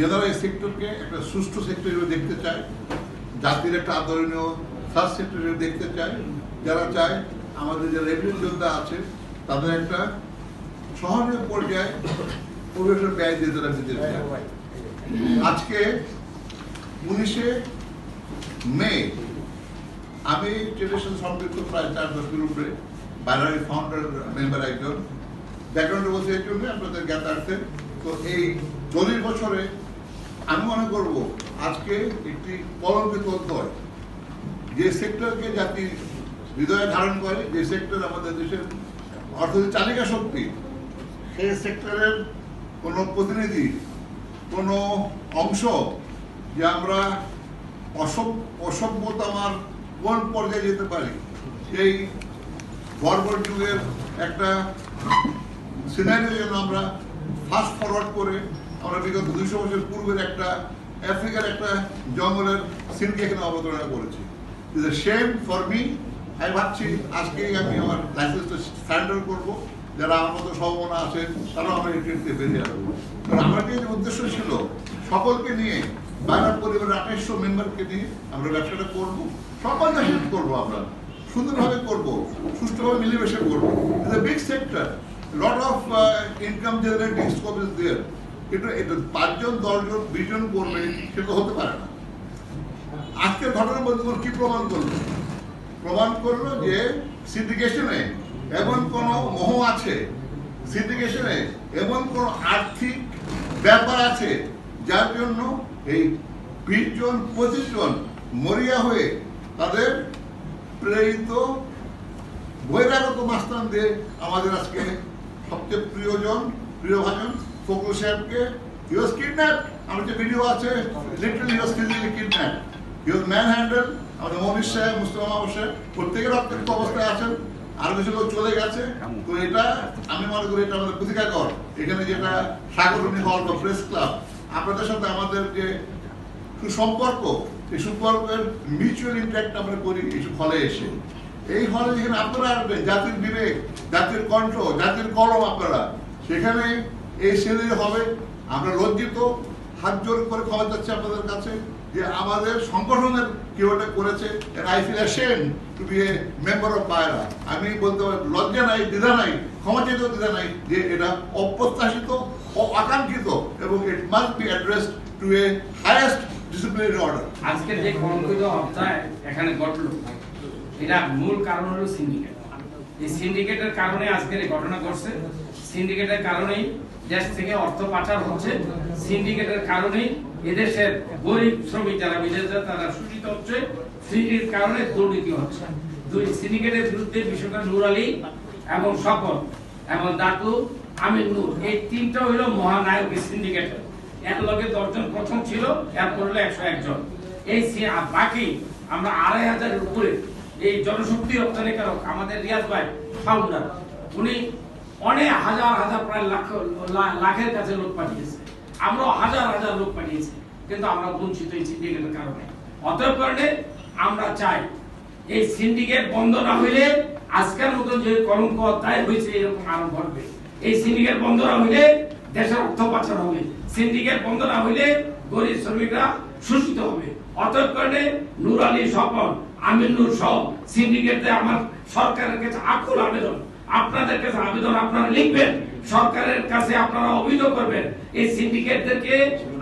যারা এই সেক্টরকে একটা সুষ্ঠু সেক্টর হিসেবে দেখতে চায়। জাতির একটা আদরণীয় ফার্স্ট সেক্টর হিসেবে দেখতে চায়। যারা চায় আমাদের যে রেভিনিউ যোদ্ধা আছে, তাদের একটা সহনীয় পর্যায়ে পরিবেশের ব্যয় দিয়ে তারা দিতে আজকে উনিশে মে, আমি ট্রেডিশন সম্পৃক্ত প্রায় চার দশকের উপরে বাইরারি ফাউন্ডার মেম্বার একজন। ব্যাকগ্রাউন্ডে বলছি, এই জন্য আপনাদের জ্ঞাতার্থে। তো এই চল্লিশ বছরে আমি মনে করব, আজকে একটি কলঙ্কিত অধ্যায়। যে সেক্টরকে জাতি হৃদয়ে ধারণ করে, যে সেক্টর আমাদের দেশের অর্থনীতি চালিকা শক্তি সেই সেক্টরের কোনো প্রতিনিধি, কোনো অংশ যে আমরা অসভ্য অসভ্যতামার কোন পর্যায়ে যেতে পারি, সেই বর্বর যুগের একটা সিনারিও যেন আমরা ফাস্ট ফরওয়ার্ড করে আমরা বিগত দুইশো বছর পূর্বের একটা আফ্রিকার একটা জঙ্গলের সিনকে এখানে অবতারণা করেছি। Is a shame for me আমি ভাবছি আজকেই আমি আমার লাইসেন্সটা যারা আমার মতো সম্ভাবনা আছে বেরিয়ে আসব কারণ আমার যে উদ্দেশ্য ছিল, সকলকে নিয়ে পরিবারের মেম্বারকে নিয়ে আমরা ব্যবসাটা করব। সকলকে হেল্প করব আমরা। সুন্দরভাবে করব। সুষ্ঠুভাবে মিলেমিশে করব। It's a big sector lot of income generating scope is there কিন্তু এটা পাঁচজন, দশজন, বিশজন করবে সেটা হতে পারে না। আজকের ঘটনা বন্ধুগণ কি প্রমাণ করল? প্রমাণ করল যে সিন্ডিকেশনে এমন কোন মোহ আছে সিন্ডিকেশনে এমন কোন আর্থিক ব্যাপার আছে, যার জন্য এই বিশ জন পঁচিশ জন মরিয়া হয়ে তাদের প্রেরিত বহিরাগত মাস্তান দিয়ে আমাদের আজকে সবচেয়ে প্রিয়জন, প্রিয়ভাজন ফকরুল সাহেবকে ওয়াজ কিডন্যাপ আমার যে ভিডিও আছে literally was physically kidnap he was manhandle আমাদের মনির সাহেব, মুস্তফা মাহবুব সাহেব, প্রত্যেকের রক্তাক্ত অবস্থায় আছেন। আরও কিছু লোক চলে গেছে। তো এটা, আমি মনে করি এটা আমাদের প্রতিকাকর এখানে যেটা সাগরণী হল বা প্রেস ক্লাব আপনাদের সাথে আমাদের যে সুসম্পর্ক, এই সম্পর্কের মিউচুয়াল ইন্ট্যাক্ট আমরা করি এই হলে এসে। এই হলে যেখানে আপনারা আসবেন, জাতির বিবেক, জাতির কণ্ঠ, জাতির কলম আপনারা, সেখানে এই সেলে হবে। আমরা লজ্জিত। হাত জোর করে চাচ্ছি আপনাদের কাছে যে আমাদের সংগঠনের কেউ এটা করেছে I feel to be a member of পায়রা। আমি বলতে পারি, লজ্জা নাই, দ্বিধা নাই দ্বিধা নাই যে এটা অপ্রত্যাশিত, অআকাঙ্ক্ষিত এবং it must be to a highest disciplinary order যে কলঙ্কিত অধ্যায় এখানে ঘটলো, এটা মূল কারণ হলো সিন্ডিকেট এই সিন্ডিকেটের কারণে আজকের এই ঘটনা ঘটছে সিন্ডিকেটের কারণেই, দেশ থেকে অর্থ পাচার হচ্ছে। সিন্ডিকেটের কারণেই এদেশের গরিব শ্রমিক যারা বিদেশে তারা শোষিত হচ্ছে। সিন্ডিকেটের কারণে দুর্নীতি হচ্ছে। দুই সিন্ডিকেটের বিরুদ্ধে বিশ্বকাপ নূর আলী এবং শপথ এবং দাতু আমির নূর। এই তিনটা হলো মহানায়ক এই সিন্ডিকেটের এর লগে দশজন প্রথম ছিল, এরপর হলো একশো একজন। এই বাকি আমরা আড়াই হাজারের উপরে এই জনশক্তি রপ্তানিকারক আমাদের রিয়াজ ভাই ফাউন্ডার উনি অনেক হাজার হাজার, প্রায় লাখ লাখের কাছে লোক পাঠিয়েছে। আমরাও হাজার হাজার লোক পাঠিয়েছি, কিন্তু আমরা বঞ্চিত এই সিন্ডিকেটের কারণে। অতএব কারণে আমরা চাই এই সিন্ডিকেট বন্ধ না হইলে আজকের মতো যে কলঙ্ক অধ্যায় হয়েছে, এরকম আরও ঘটবে। এই সিন্ডিকেট বন্ধ না হইলে দেশের অর্থ পাচার হবে। সিন্ডিকেট বন্ধ না হইলে গরিব শ্রমিকরা শোষিত হবে। অতএব কারণে নূর আলী স্বপন আমির নূর সহ সিন্ডিকেটে আমার সরকারের কাছে আকুল আবেদন। আপনাদের কাছে আবেদন আপনারা লিখবেন, সরকারের কাছে আপনারা অভিযোগ করবেন, এই সিন্ডিকেটদেরকে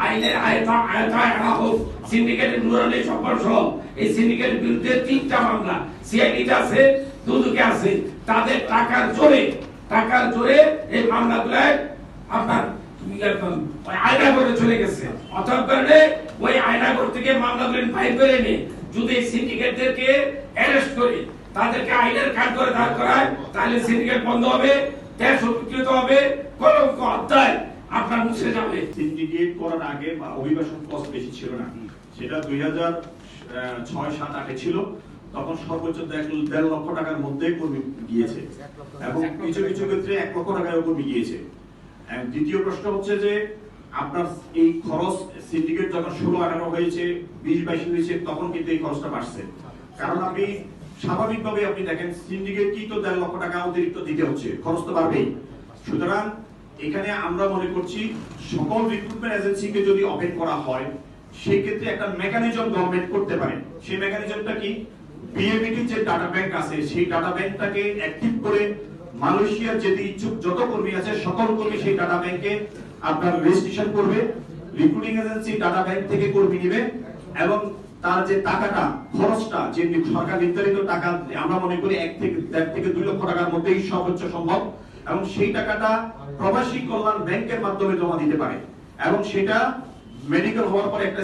আইনের আয়তা, আয়তায় আনা হোক, সিন্ডিকেটের নূর আলী স্বপন সহ, এই সিন্ডিকেটের বিরুদ্ধে তিনটা মামলা, সিআইডিতে আছে, দুদুকে আছে, তাদের টাকার জোরে টাকার জোরে এই মামলাগুলায় আপনার ওই আয়নাগরে চলে গেছে। অথবা কারণে ওই আয়নাগর থেকে মামলাগুলো ফাইল করে নিয়ে যদি সিন্ডিকেটদেরকে অ্যারেস্ট করে তাদেরকে আইনের কাজ করে দাঁড় করায়, তাহলে সিন্ডিকেট বন্ধ হবে দেশ উপকৃত হবে, কলঙ্ক অধ্যায় আপনার মুছে যাবে। সিন্ডিকেট করার আগে বা অভিবাসন কস্ট বেশি ছিল না। সেটা দুই হাজার ছয়, সাত, আটে ছিল। তখন সর্বোচ্চ দেড় লক্ষ টাকার মধ্যে কর্মী গিয়েছে। এবং কিছু কিছু ক্ষেত্রে এক লক্ষ টাকায় কর্মী গিয়েছে। দ্বিতীয় প্রশ্ন হচ্ছে যে, আপনার এই খরচ সিন্ডিকেট যখন ষোলো, আঠারো হয়েছে, বিশ, বাইশ হয়েছে, তখন কিন্তু এই খরচটা বাড়ছে। কারণ আপনি স্বাভাবিকভাবে আপনি দেখেন সিন্ডিকেট কি তো দেড় লক্ষ টাকা অতিরিক্ত দিতে হচ্ছে, খরচ তো বাড়বেই। সুতরাং এখানে আমরা মনে করছি সকল রিক্রুটমেন্ট এজেন্সিকে যদি ওপেন করা হয়, সেক্ষেত্রে একটা মেকানিজম গভর্নমেন্ট করতে পারে। সেই মেকানিজমটা কি? বিএবিটি যে ডাটা ব্যাংক আছে, সেই ডাটা ব্যাংকটাকে অ্যাক্টিভ করে মালয়েশিয়ার যেতে ইচ্ছুক যত কর্মী আছে, সকল কর্মী সেই ডাটা ব্যাংকে আপনার রেজিস্ট্রেশন করবে। রিক্রুটিং এজেন্সি ডাটা ব্যাংক থেকে কর্মী নেবে এবং তার যে টাকাটা, খরচটা, যে সরকার নির্ধারিত টাকা, আমরা মনে করি এক থেকে দেড় থেকে দুই লক্ষ টাকার মধ্যেই সর্বোচ্চ সম্ভব, এবং সেই টাকাটা প্রবাসী কল্যাণ ব্যাংকের মাধ্যমে জমা দিতে পারে। এবং সেটা মেডিকেল হওয়ার পরে একটা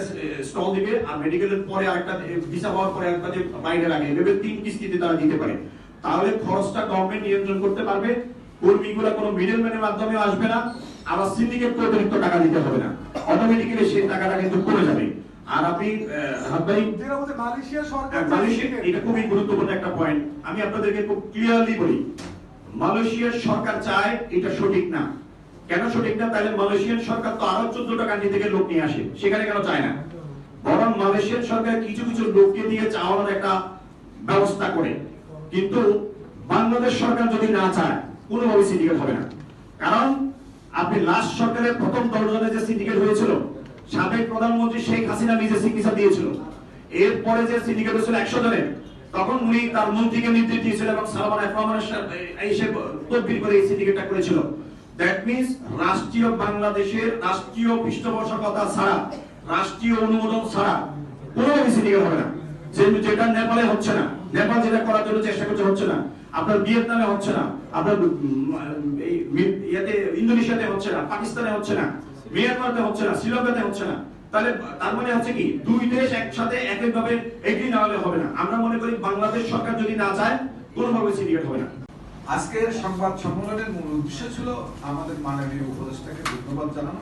স্টল দিবে, আর মেডিকেলের পরে আরেকটা ভিসা হওয়ার পরে একটা যে বাইরে লাগে এভাবে তিন কিস্তিতে তারা দিতে পারে। তাহলে খরচটা গভর্নমেন্ট নিয়ন্ত্রণ করতে পারবে, কর্মীগুলো কোনো মিডলম্যানের মাধ্যমে আসবে না, আবার সিন্ডিকেট অতিরিক্ত টাকা দিতে হবে না। অটোমেটিক্যালি সেই টাকাটা কিন্তু কমে যাবে। আর আপনি ভাই মালয়েশিয়া সরকার এটা খুবই গুরুত্বপূর্ণ একটা পয়েন্ট আমি আপনাদেরকে খুব ক্লিয়ারলি বলি মালয়েশিয়ার সরকার চায় এটা সঠিক না। কেন সঠিক না? তাহলে মালয়েশিয়ান সরকার তো আরও চোদ্দটা কান্ট্রি থেকে লোক নিয়ে আসে সেখানে কেন চায় না? বরং মালয়েশিয়ান সরকার কিছু কিছু লোককে দিয়ে চাওয়ানোর একটা ব্যবস্থা করে। কিন্তু বাংলাদেশ সরকার যদি না চায় কোনোভাবে সিন্ডিকেট হবে না। কারণ আপনি লাস্ট সরকারের প্রথম দশজনে যে সিন্ডিকেট হয়েছিল সাবেক প্রধানমন্ত্রী শেখ হাসিনা নিজে সিগনেচার দিয়েছিল। এরপরে যে সিন্ডিকেট হয়েছিল একশো জনের, তখন উনি তার মন্ত্রীকে নির্দেশ দিয়েছিল এবং সালমান সাথে তদবির করে এই সিন্ডিকেটটা করেছিল। দ্যাট মিন্স রাষ্ট্রীয় বাংলাদেশের রাষ্ট্রীয় পৃষ্ঠপোষকতা ছাড়া, রাষ্ট্রীয় অনুমোদন ছাড়া কোনো সিন্ডিকেট হবে না। যেটা নেপালে হচ্ছে না, নেপাল যেটা করার জন্য চেষ্টা করছে হচ্ছে না। আপনার ভিয়েতনামে হচ্ছে না, আপনার ইন্দোনেশিয়াতে হচ্ছে না, পাকিস্তানে হচ্ছে না। মিয়ানমারতে হচ্ছে না, শ্রীলঙ্কাতে হচ্ছে না। তাহলে তার মানে হচ্ছে কি, দুই দেশ একসাথে একইভাবে এগিয়ে না হলে হবে না। আমরা মনে করি বাংলাদেশ সরকার যদি না চায়, কোনোভাবে সিন্ডিকেট হবে না। আজকের সংবাদ সম্মেলনের মূল উদ্দেশ্য ছিল আমাদের মাননীয় উপদেষ্টাকে ধন্যবাদ জানানো।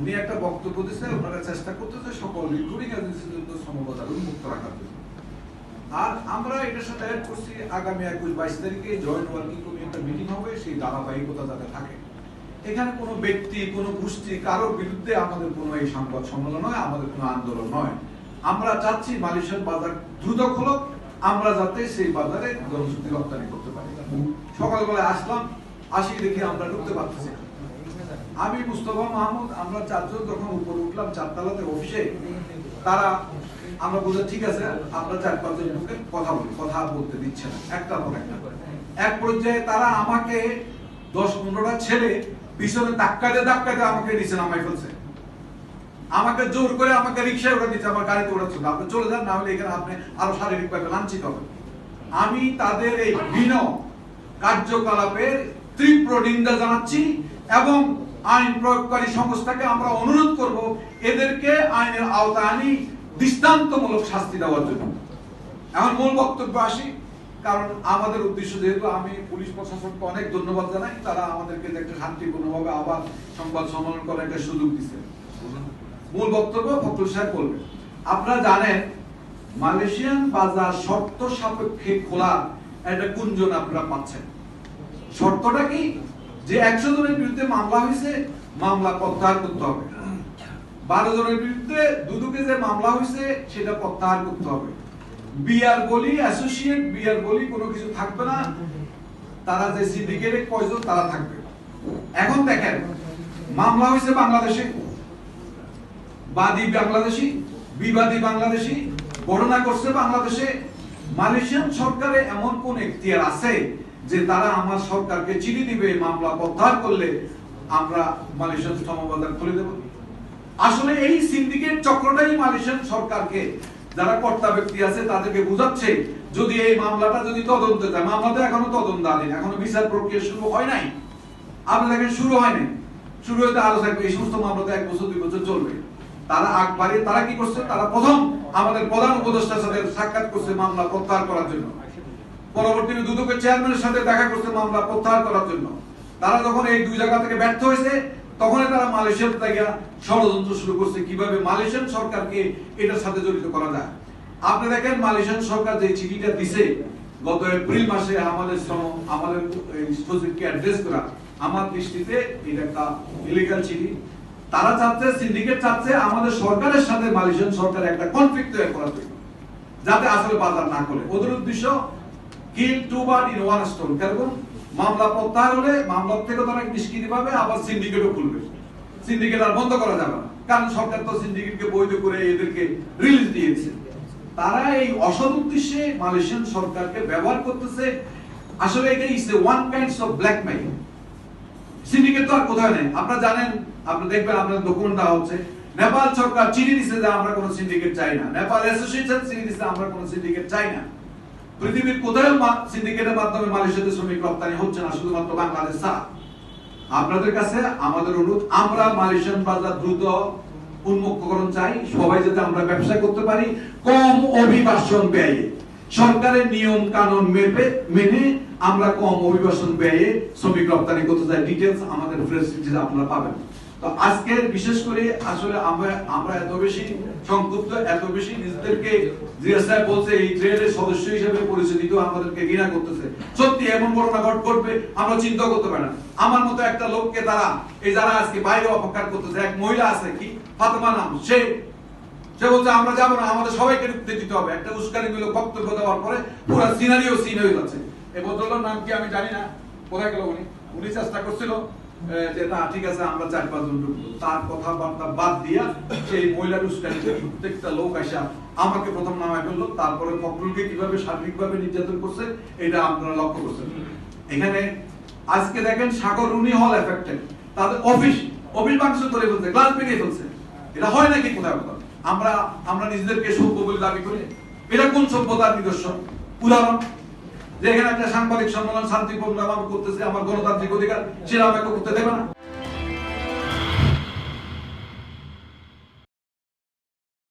উনি একটা বক্তব্য দিয়েছে ওনারা চেষ্টা করতেছে সকল রিক্রুটিং এজেন্সির জন্য সমবাজার উন্মুক্ত রাখার জন্য। আর আমরা এটার সাথে অ্যাড করছি, আগামী একুশ বাইশ তারিখে জয়েন্ট ওয়ার্কিং কমিটি একটা মিটিং হবে, সেই ধারাবাহিকতা যাতে থাকে। এখানে কোনো ব্যক্তি, কোনো গোষ্ঠী কারোর বিরুদ্ধে আমাদের কোনো এই সংবাদ সম্মেলন নয়, আমাদের কোনো আন্দোলন নয়। আমরা চাচ্ছি মালয়েশিয়ার বাজার দ্রুত খোলক, আমরা যাতে সেই বাজারে জনশক্তি রপ্তানি করতে পারি। সকালবেলায় আসলাম, আসি দেখি আমরা ঢুকতে পারতেছি আমি মুস্তফা মাহমুদ, আমরা চারজন যখন উপরে উঠলাম চারতলাতে অফিসে, তারা, আমরা বললাম, ঠিক আছে আমরা চার পাঁচজন ঢুকে কথা বলি, কথা বলতে দিচ্ছে না। একটা পর একটা। এক পর্যায়ে তারা আমাকে দশ পনেরোটা ছেলে পিছনে ধাক্কাতে ধাক্কাতে আমাকে নিচে নামাই ফেলছে। আমাকে জোর করে আমাকে রিক্সায় উঠে দিচ্ছে, আমার গাড়িতে উঠাচ্ছিল আপনি চলে যান, না হলে এখানে আপনি আরও শারীরিক ভাবে লাঞ্ছিত হবেন। আমি তাদের এই ভিন্ন কার্যকলাপের তীব্র নিন্দা জানাচ্ছি এবং আইন প্রয়োগকারী সংস্থাকে আমরা অনুরোধ করব এদেরকে আইনের আওতায় আনি দৃষ্টান্তমূলক শাস্তি দেওয়ার জন্য। এখন মূল বক্তব্য আসি। কারণ আমাদের উদ্দেশ্য যেহেতু আমি পুলিশ প্রশাসনকে অনেক ধন্যবাদ জানাই, তারা আমাদেরকে একটা শান্তিপূর্ণভাবে আবার সংবাদ সম্মেলন করার একটা সুযোগ দিচ্ছে মূল বক্তব্য ফখরুল সাহেব বলবেন, আপনারা জানেন, মালয়েশিয়ান বাজার শর্ত সাপেক্ষে খোলা একটা গুঞ্জন আপনারা পাচ্ছেন। শর্তটা কি? যে একশো জনের বিরুদ্ধে মামলা হয়েছে, মামলা প্রত্যাহার করতে হবে। বারো জনের বিরুদ্ধে দুদুকে যে মামলা হয়েছে, সেটা প্রত্যাহার করতে হবে। বিয়ার বলি অ্যাসোসিয়েট বিয়ার বলি কোনো কিছু থাকবে না। তারা যে সিন্ডিকেটে কয়জন, তারা থাকবে। এখন দেখেন, মামলা হয়েছে বাংলাদেশে। বাদী বাংলাদেশি, বিবাদী বাংলাদেশি গণনা করছে বাংলাদেশে, মালয়েশিয়ান সরকারে এমন কোন এখতিয়ার আছে যে তারা আমার সরকারকে চিনি দিবে মামলা প্রত্যাহার করলে আমরা মালয়েশিয়ান সমবাজার খুলে দেব? আসলে এই সিন্ডিকেট চক্রটাই মালয়েশিয়ান সরকারকে যারা কর্তা ব্যক্তি আছে, তাদেরকে বুঝাচ্ছে, যদি এই মামলাটা যদি তদন্ত যায় মামলাটা এখনও তদন্তাধীন, এখনও বিচার প্রক্রিয়া শুরু হয় নাই। আপনি দেখেন শুরু হয় নাই। শুরু হইতে আরও থাকবে এই সমস্ত মামলাতে এক বছর, দুই বছর চলবে। তারা আগ বাড়িয়ে, তারা কি করছে? তারা প্রথম আমাদের প্রধান উপদেষ্টার সাথে সাক্ষাৎ করছে মামলা প্রত্যাহার করার জন্য। পরবর্তীতে দুদকের চেয়ারম্যানের সাথে দেখা করছে মামলা প্রত্যাহার করার জন্য। তারা যখন এই দুই জায়গা থেকে ব্যর্থ হয়েছে তখনই তারা মালয়েশিয়ার থেকে ষড়যন্ত্র শুরু করছে, কীভাবে মালয়েশিয়ান সরকারকে এটার সাথে জড়িত করা যায়। আপনি দেখেন, মালয়েশিয়ান সরকার যে চিঠিটা দিছে, গত এপ্রিল মাসে আমাদের শ্রম- আমাদের সচিবকে অ্যাড্রেস করা, আমার দৃষ্টিতে এটা একটা ইলিগাল চিঠি। তারা চাচ্ছে সিন্ডিকেট চাচ্ছে, আমাদের সরকারের সাথে মালয়েশিয়ান সরকার একটা কনফ্লিক্ট তৈরি করার জন্য, যাতে আসলে বাজার না করে। ওদের উদ্দেশ্য kill two bird in one stone কেরকম মামলা প্রত্যাহার হলে মামলা থেকে তারা নিষ্কৃতি পাবে, আবার সিন্ডিকেটও খুলবে। সিন্ডিকেট আর বন্ধ করা যাবে কারণ সরকার তো সিন্ডিকেটকে বৈধ করে এদেরকে রিলিজ দিয়েছে। তারা এই অসৎ উদ্দেশ্যে মালয়েশিয়ান সরকারকে ব্যবহার করতেছে। আসলে এটা is one kinds of blackmail syndicate তো আর কোথায় নেই। আপনারা জানেন, আপনি দেখবেন আপনার ডকুমেন্ট দেওয়া হচ্ছে। নেপাল সরকার চিনি দিচ্ছে যে আমরা কোনো সিন্ডিকেট চাই না। নেপাল অ্যাসোসিয়েশন চিনি দিছে আমরা কোনো সিন্ডিকেট চাই না। পৃথিবীর কোথাও সিন্ডিকেটের মাধ্যমে মালয়েশিয়াতে শ্রমিক রপ্তানি হচ্ছে না, শুধুমাত্র বাংলাদেশ আপনাদের কাছে আমাদের অনুরোধ, আমরা মালয়েশিয়ান বাজার দ্রুত উন্মুক্তকরণ চাই, সবাই যাতে আমরা ব্যবসা করতে পারি, কম অভিবাসন ব্যয়ে। সরকারের নিয়ম কানুন মেপে মেনে আমরা কম অভিবাসন ব্যয়ে শ্রমিক রপ্তানি করতে চাই। ডিটেলস আমাদের রিলিজে আপনারা পাবেন। তো আজকের বিশেষ করে আসলে আমরা আমরা এত বেশি সংক্ষুব্ধ, এত বেশি নিজেদেরকে বলছে, এই সদস্য হিসেবে পরিচয় দিতেও আমাদেরকে ঘৃণা করতেছে। সত্যি এমন ঘটনা ঘট আমরা চিন্তা করতে পারি না। আমার মতো একটা লোককে তারা, এই যারা আজকে বাইরে করতেছে, এক মহিলা আছে কি? নাম, সে সে বলছে, আমরা যাব না, আমাদের সবাইকে ঢুকতে দিতে হবে। একটা বক্তব্য দেওয়ার পরে পুরো সিনারিও সিন হয়ে যাচ্ছে। এই ভদ্রলোকের নাম কি আমি জানি না? কোথায় গেল উনি চেষ্টা করছিল যে ঠিক আছে, আমরা চার পাঁচজন ঢুকবো। তার কথাবার্তা বাদ দিয়া সেই মহিলার প্রত্যেকটা লোক আসা আমাকে প্রথম নামায় ফেলল, তারপরে ফখরুলকে কীভাবে শারীরিকভাবে নির্যাতন করছে, এটা আপনারা লক্ষ্য করছেন। এখানে আজকে দেখেন সাগর রুনি হল এফেক্টেড তাদের অফিস অফিস করে ফেলছে ভেঙে ফেলছে। এটা হয় নাকি কোথায় কোথাও আমরা আমরা নিজেদেরকে সভ্য বলে দাবি করি। এটা কোন সভ্যতার নিদর্শন? উদাহরণ যে এখানে একটা সাংবাদিক সম্মেলন শান্তিপূর্ণ আমার করতেছে, আমার গণতান্ত্রিক অধিকার সেটা আমাকে করতে দেবে না।